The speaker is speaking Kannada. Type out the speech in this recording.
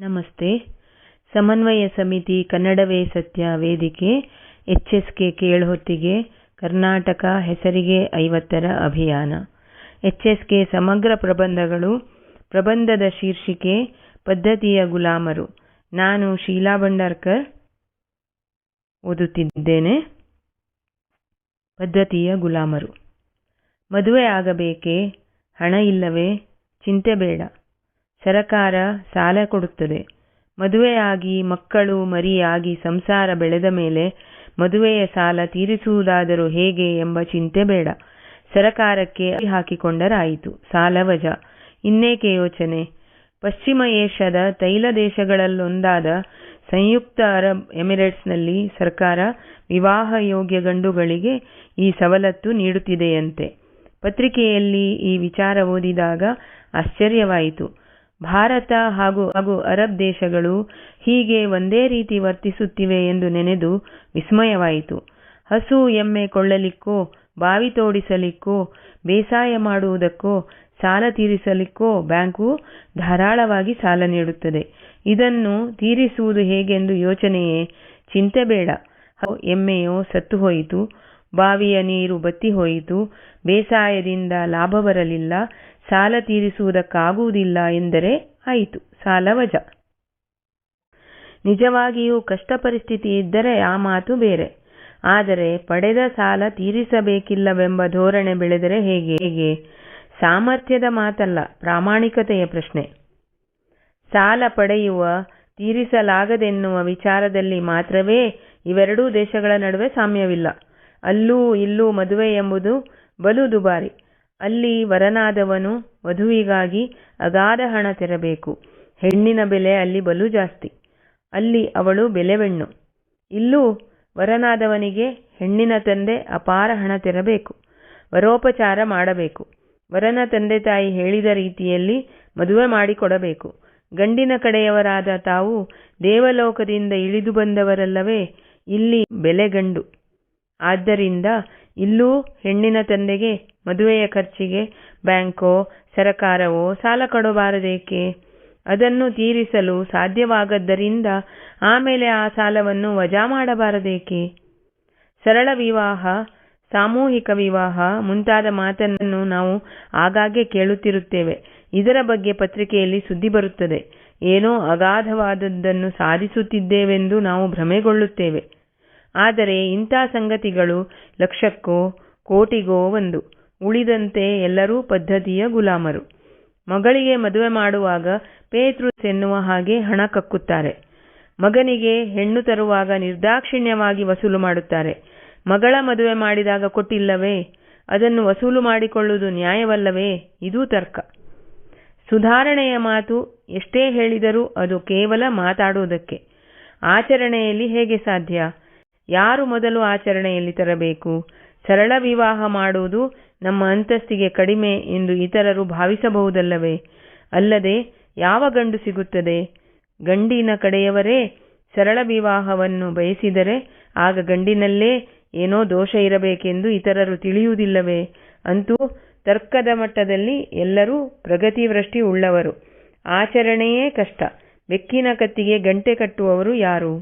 ನಮಸ್ತೆ. ಸಮನ್ವಯ ಸಮಿತಿ ಕನ್ನಡವೇ ಸತ್ಯ ವೇದಿಕೆ, ಎಚ್ ಎಸ್ ಕೆ ಕೇಳ್ಹೊತ್ತಿಗೆ ಕರ್ನಾಟಕ ಹೆಸರಿಗೆ ಐವತ್ತರ ಅಭಿಯಾನ. ಎಚ್ ಎಸ್ ಕೆ ಸಮಗ್ರ ಪ್ರಬಂಧಗಳು, ಪ್ರಬಂಧದ ಶೀರ್ಷಿಕೆ, ಪದ್ಧತಿಯ ಗುಲಾಮರು. ನಾನು ಶೀಲಾ ಭಂಡಾರ್ಕರ್ ಓದುತ್ತಿದ್ದೇನೆ. ಪದ್ಧತಿಯ ಗುಲಾಮರು. ಮದುವೆ ಆಗಬೇಕೇ? ಹಣ ಇಲ್ಲವೇ? ಚಿಂತೆ ಬೇಡ. ಸರಕಾರ ಸಾಲ ಕೊಡುತ್ತದೆ. ಮದುವೆಯಾಗಿ ಮಕ್ಕಳು ಮರಿಯಾಗಿ ಸಂಸಾರ ಬೆಳೆದ ಮೇಲೆ ಮದುವೆಯ ಸಾಲ ತೀರಿಸುವುದಾದರೂ ಹೇಗೆ ಎಂಬ ಚಿಂತೆ ಬೇಡ. ಸರಕಾರಕ್ಕೆ ಹಾಕಿಕೊಂಡರಾಯಿತು. ಸಾಲ ವಜಾ. ಇನ್ನೇಕೆ ಯೋಚನೆ? ಪಶ್ಚಿಮ ಏಷ್ಯಾದ ತೈಲ ದೇಶಗಳಲ್ಲೊಂದಾದ ಸಂಯುಕ್ತ ಅರಬ್ ಎಮಿರೇಟ್ಸ್ನಲ್ಲಿ ಸರ್ಕಾರ ವಿವಾಹ ಯೋಗ್ಯ ಗಂಡುಗಳಿಗೆ ಈ ಸವಲತ್ತು ನೀಡುತ್ತಿದೆಯಂತೆ. ಪತ್ರಿಕೆಯಲ್ಲಿ ಈ ವಿಚಾರ ಓದಿದಾಗ ಆಶ್ಚರ್ಯವಾಯಿತು. ಭಾರತ ಹಾಗೂ ಹಾಗೂ ಅರಬ್ ದೇಶಗಳು ಹೀಗೆ ಒಂದೇ ರೀತಿ ವರ್ತಿಸುತ್ತಿವೆ ಎಂದು ನೆನೆದು ವಿಸ್ಮಯವಾಯಿತು. ಹಸು ಎಮ್ಮೆ ಕೊಳ್ಳಲಿಕ್ಕೋ, ಬಾವಿ ತೋಡಿಸಲಿಕ್ಕೋ, ಬೇಸಾಯ ಮಾಡುವುದಕ್ಕೋ, ಸಾಲ ತೀರಿಸಲಿಕ್ಕೋ ಬ್ಯಾಂಕು ಧಾರಾಳವಾಗಿ ಸಾಲ ನೀಡುತ್ತದೆ. ಇದನ್ನು ತೀರಿಸುವುದು ಹೇಗೆಂದು ಯೋಚನೆಯೇ ಚಿಂತೆ ಬೇಡ. ಎಮ್ಮೆಯೋ ಸತ್ತು ಹೋಯಿತು. ಬಾವಿಯ ನೀರು ಬತ್ತಿ ಹೋಯಿತು. ಬೇಸಾಯದಿಂದ ಲಾಭ ಬರಲಿಲ್ಲ. ಸಾಲ ತೀರಿಸುವುದಕ್ಕಾಗುವುದಿಲ್ಲ ಎಂದರೆ ಆಯಿತು ಸಾಲ ವಜಾ ನಿಜವಾಗಿಯೂ ಕಷ್ಟ ಪರಿಸ್ಥಿತಿ ಇದ್ದರೆ ಆ ಮಾತು ಬೇರೆ. ಆದರೆ ಪಡೆದ ಸಾಲ ತೀರಿಸಬೇಕಿಲ್ಲವೆಂಬ ಧೋರಣೆ ಬೆಳೆದರೆ ಹೇಗೆ? ಹೇಗೆ? ಸಾಮರ್ಥ್ಯದ ಮಾತಲ್ಲ, ಪ್ರಾಮಾಣಿಕತೆಯ ಪ್ರಶ್ನೆ. ಸಾಲ ಪಡೆಯುವ, ತೀರಿಸಲಾಗದೆನ್ನುವ ವಿಚಾರದಲ್ಲಿ ಮಾತ್ರವೇ ಇವೆರಡೂ ದೇಶಗಳ ನಡುವೆ ಸಾಮ್ಯವಿಲ್ಲ. ಅಲ್ಲೂ ಇಲ್ಲೂ ಮದುವೆ ಎಂಬುದು ಬಲು ದುಬಾರಿ. ಅಲ್ಲಿ ವರನಾದವನು ವಧುವಿಗಾಗಿ ಅಗಾಧ ಹಣ ತೆರಬೇಕು. ಹೆಣ್ಣಿನ ಬೆಲೆ ಅಲ್ಲಿ ಬಲು ಜಾಸ್ತಿ. ಅಲ್ಲಿ ಅವಳು ಬೆಲೆವೆಣ್ಣು. ಇಲ್ಲೂ ವರನಾದವನಿಗೆ ಹೆಣ್ಣಿನ ತಂದೆ ಅಪಾರ ಹಣ ತೆರಬೇಕು. ವರೋಪಚಾರ ಮಾಡಬೇಕು. ವರನ ತಂದೆ ತಾಯಿ ಹೇಳಿದ ರೀತಿಯಲ್ಲಿ ಮದುವೆ ಮಾಡಿಕೊಡಬೇಕು. ಗಂಡಿನ ಕಡೆಯವರಾದ ತಾವು ದೇವಲೋಕದಿಂದ ಇಳಿದು ಬಂದವರಲ್ಲವೇ, ಇಲ್ಲಿ ಬೆಲೆಗಂಡು. ಆದ್ದರಿಂದ ಇಲ್ಲೂ ಹೆಣ್ಣಿನ ತಂದೆಗೆ ಮದುವೆಯ ಖರ್ಚಿಗೆ ಬ್ಯಾಂಕೋ, ಸರಕಾರವೋ ಸಾಲ ಕೊಡಬಾರದೇಕೆ? ಅದನ್ನು ತೀರಿಸಲು ಸಾಧ್ಯವಾಗದ್ದರಿಂದ ಆಮೇಲೆ ಆ ಸಾಲವನ್ನು ವಜಾ ಮಾಡಬಾರದೇಕೆ? ಸರಳ ವಿವಾಹ, ಸಾಮೂಹಿಕ ವಿವಾಹ ಮುಂತಾದ ಮಾತನ್ನು ನಾವು ಆಗಾಗ್ಗೆ ಕೇಳುತ್ತಿರುತ್ತೇವೆ. ಇದರ ಬಗ್ಗೆ ಪತ್ರಿಕೆಯಲ್ಲಿ ಸುದ್ದಿ ಬರುತ್ತದೆ. ಏನೋ ಅಗಾಧವಾದದ್ದನ್ನು ಸಾಧಿಸುತ್ತಿದ್ದೇವೆಂದು ನಾವು ಭ್ರಮೆಗೊಳ್ಳುತ್ತೇವೆ. ಆದರೆ ಇಂಥ ಸಂಗತಿಗಳು ಲಕ್ಷಕ್ಕೋ, ಕೋಟಿಗೋ ಒಂದು. ಉಳಿದಂತೆ ಎಲ್ಲರೂ ಪದ್ಧತಿಯ ಗುಲಾಮರು. ಮಗಳಿಗೆ ಮದುವೆ ಮಾಡುವಾಗ ಪೇತೃಸ್ ಎನ್ನುವ ಹಾಗೆ ಹಣ ಕಕ್ಕುತ್ತಾರೆ. ಮಗನಿಗೆ ಹೆಣ್ಣು ತರುವಾಗ ನಿರ್ದಾಕ್ಷಿಣ್ಯವಾಗಿ ವಸೂಲು ಮಾಡುತ್ತಾರೆ. ಮಗಳ ಮದುವೆ ಮಾಡಿದಾಗ ಕೊಟ್ಟಿಲ್ಲವೇ? ಅದನ್ನು ವಸೂಲು ಮಾಡಿಕೊಳ್ಳುವುದು ನ್ಯಾಯವಲ್ಲವೇ? ಇದೂ ತರ್ಕ. ಸುಧಾರಣೆಯ ಮಾತು ಎಷ್ಟೇ ಹೇಳಿದರೂ ಅದು ಕೇವಲ ಮಾತಾಡುವುದಕ್ಕೆ. ಆಚರಣೆಯಲ್ಲಿ ಹೇಗೆ ಸಾಧ್ಯ? ಯಾರು ಮೊದಲು ಆಚರಣೆಯಲ್ಲಿ ತರಬೇಕು? ಸರಳ ವಿವಾಹ ಮಾಡುವುದು ನಮ್ಮ ಅಂತಸ್ತಿಗೆ ಕಡಿಮೆ ಎಂದು ಇತರರು ಭಾವಿಸಬಹುದಲ್ಲವೇ? ಅಲ್ಲದೆ ಯಾವ ಗಂಡು ಸಿಗುತ್ತದೆ? ಗಂಡಿನ ಕಡೆಯವರೇ ಸರಳ ವಿವಾಹವನ್ನು ಬಯಸಿದರೆ ಆಗ ಗಂಡಿನಲ್ಲೇ ಏನೋ ದೋಷ ಇರಬೇಕೆಂದು ಇತರರು ತಿಳಿಯುವುದಿಲ್ಲವೇ? ಅಂತೂ ತರ್ಕದ ಮಟ್ಟದಲ್ಲಿ ಎಲ್ಲರೂ ಪ್ರಗತಿವೃಷ್ಟಿ ಉಳ್ಳವರು. ಆಚರಣೆಯೇ ಕಷ್ಟ. ಬೆಕ್ಕಿನ ಕತ್ತಿಗೆ ಗಂಟೆ ಕಟ್ಟುವವರು ಯಾರು?